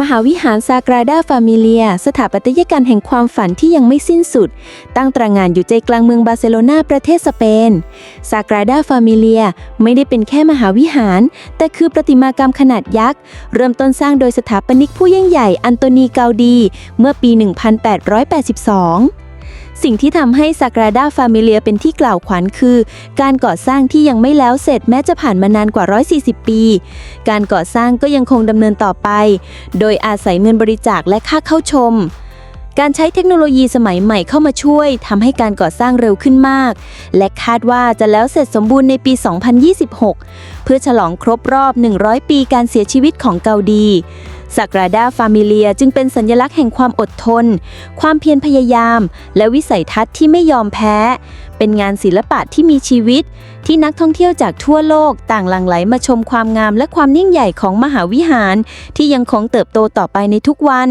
มหาวิหารซากราดาฟามิเลีย สถาปัตยกรรมแห่งความฝันที่ยังไม่สิ้นสุด ตั้งตระงานอยู่ใจกลางเมืองบาร์เซโลนาประเทศสเปนซากราดาฟามิเลียไม่ได้เป็นแค่มหาวิหาร แต่คือประติมากรรมขนาดยักษ์ เริ่มต้นสร้างโดยสถาปนิกผู้ยิ่งใหญ่อันโตนีเกาดี เมื่อปี 1882 สิ่งที่ทำให้ซากราดาฟามิเลียเป็นที่กล่าวขวัญคือ การก่อสร้างที่ยังไม่แล้วเสร็จแม้จะผ่านมานานกว่า 140 ปี การก่อสร้างก็ยังคงดำเนินต่อไป โดยอาศัยเงินบริจาคและค่าเข้าชม การใช้เทคโนโลยีสมัยใหม่เข้ามาช่วยทำให้การก่อสร้างเร็วขึ้นมาก และคาดว่าจะแล้วเสร็จสมบูรณ์ในปี 2026 เพื่อฉลองครบรอบ 100 ปีการเสียชีวิตของเกาดีซากราดาฟามิเลียจึงเป็นสัญลักษณ์แห่งความอดทน ความเพียรพยายาม และวิสัยทัศน์ที่ไม่ยอมแพ้ เป็นงานศิลปะที่มีชีวิต ที่นักท่องเที่ยวจากทั่วโลกต่างหลั่งไหลมาชมความงามและความยิ่งใหญ่ของมหาวิหาร ที่ยังคงเติบโตต่อไปในทุกวัน